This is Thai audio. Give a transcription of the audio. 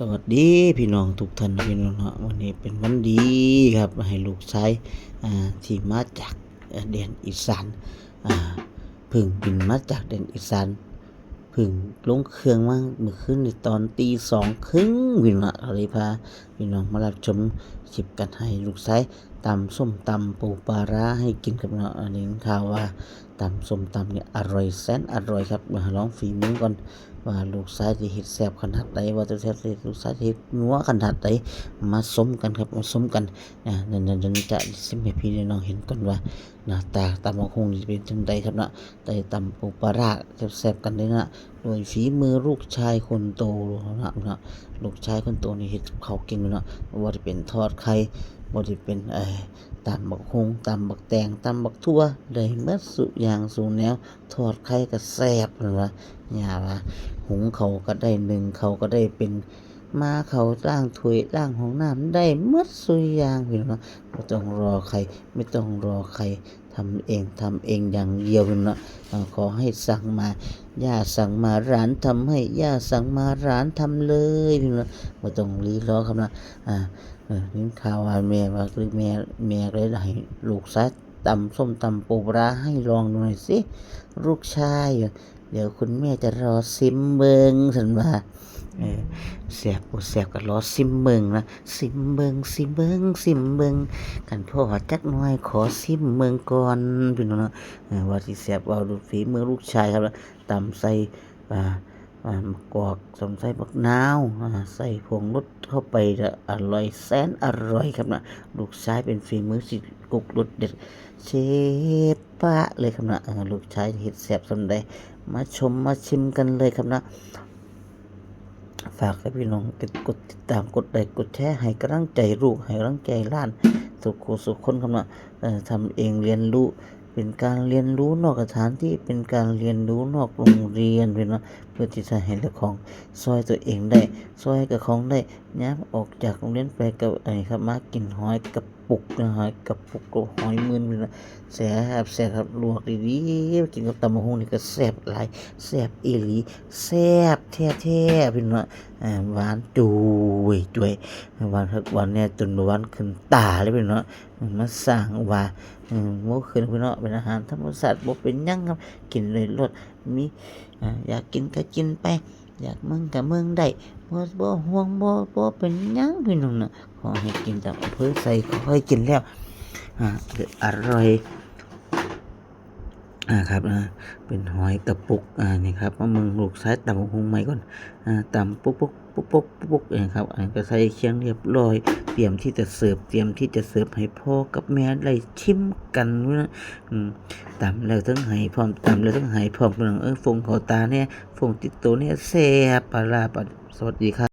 สวัสดีพี่น้องทุกท่านพี่น้องเนาะวันนี้เป็นวันดีครับให้ลูกชายที่มาจากเอ่อแดนอีสานพึ่งบินมาจากเดนอีสานพึ่งลงเครื่องมาเมื่อคืนในตอนตีสองครึ่งพี่น้องเราเลยพาพี่น้องมารับชมสิบกันให้ลูกชายตำส้มตำปูปลาร้าให้กินกับเนาะอันนี้ข่าวว่าตำส้มตำเนี่ยอร่อยแสนอร่อยครับมาลองฝีมือก่อนว่าลูกชายจะเฮ็ดแซบขนาดใดว่าจะแซ่บลูกชายจะเฮ็ดนัวขนาดใดมาสมกันครับมาสมกันอ่านั่นๆจะสิมให้พี่น้องเห็นก่อนว่าหน้าตาตำบักหุ่งจะเป็นจังใดครับนะแต่ตำปูปลาร้าแซบกันเลยนะโดยฝีมือลูกชายคนโตนะนะลูกชายคนโตนี่เฮ็ดกับข้าเก่งเลยนะว่าจะเป็นทอดไข่ บ่ว่เป็นเอ่อตำบักคงตำบักแตงตำบักทั่วได้เมดสุอย่างสุแนวทอดไข่ก็แซ่บเลยนว่าย่าว่าหุงเขาก็ได้หนึ่งเขาก็ได้เป็น มาเขาล่างถ้วยล่างห้องน้ำได้หมดสุกอย่างพี่น้องไม่ต้องรอใคร ไม่ต้องรอใครทำเองทำเองอย่างเดียวพี่น้องขอให้สั่งมาย่าสั่งมาร้านทำให้ย่าสั่งมาร้านทำเลยพี่น้องไม่ต้องรีรอครับนะอ่าเออนี่ข่าวว่าแม่ว่าคือแม่แม่เลยให้ลูกซัดตำส้มตำปูปลาร้าให้ลองดูหน่อยสิลูกชาย เดี๋ยวคุณแม่จะรอซิมเบิงสันว่า เออแสบปวดแสบก็รอซิมเบิงนะซิมเบิงซิมเบิงซิมเบิงกันพ่อจักหน่อยขอซิมเบิงก่อนพี่น้องเนาะว่าสิแสบเอาดูฝีมือลูกชายครับตำใส่อ่ามะกอกสมใส่บักนาวใส่ผงรสเข้าไปจะอร่อยแสนอร่อยครับนะลูกชายเป็นฝีมือสิกุกรสเด็ดเชฟปะเลยครับนะลูกชายเห็ดแสบสำใดมาชมมาชิมกันเลยครับนะ ฝากให้พี่น้องกดกดติดตามกดไลค์กดแชร์ให้กำลังใจลูกให้กำลังใจล้านสุขสุขคนครับนะเอ่อทำเองเรียนรู้เป็นการเรียนรู้นอกสถานที่เป็นการเรียนรู้นอกโรงเรียนพี่น้องเพื่อที่จะให้เจ้าของซอยตัวเองได้ซอยกับของได้ย้ำออกจากโรงเรียนไปกับไอ้ครับมากินหอยกับ ปุกนะหอยกับปุกกับหอยมืนน้องแซ่บแซ่บครับลวกดีๆกินกับตำบักหุ่งนี่ก็แซ่บหลายแซ่บอีหลีแซ่บแท้ๆพี่น้องอ่าหวานจุยจุยหวานครับหวานเนี่ยจนหวานขึ้นตาเลยพี่น้องมาสั่งว่าอืมเมื่อนพี่น้องเป็นอาหารธรรมชาติบ่เป็นยังครับกินเลยรสมีอยากกินก็กินไป อยากมึงก็มึงได้บ่บ่ห่วงบ่บ่เป็นยังพี่น้องน่ะขอให้กินจากอำเภอใส่ขอให้กินแล้วอ่าอร่อย อ่าครับอ่าเป็นหอยกระปุกอ่านี่ครับมะมึงลูกซ้ายตำบักหุงใหม่ก่อนอ่าตำปุ๊กปุ๊กปุ๊กปุ๊กปุ๊กเองครับอันก็ใส่เคียงเรียบร้อย เตรียมที่จะเสิร์ฟเตรียมที่จะเสิร์ฟให้พ่อกับแม่ได้ชิมกันนะอืมตำแล้วทั้งให้พร้อมตำแล้วทั้งให้พร้อมเรื่องเออฟงเขาตาเนี่ยฟงติดตัวเนี่ยแซ่ปลาร้าปลาสวัสดีครับ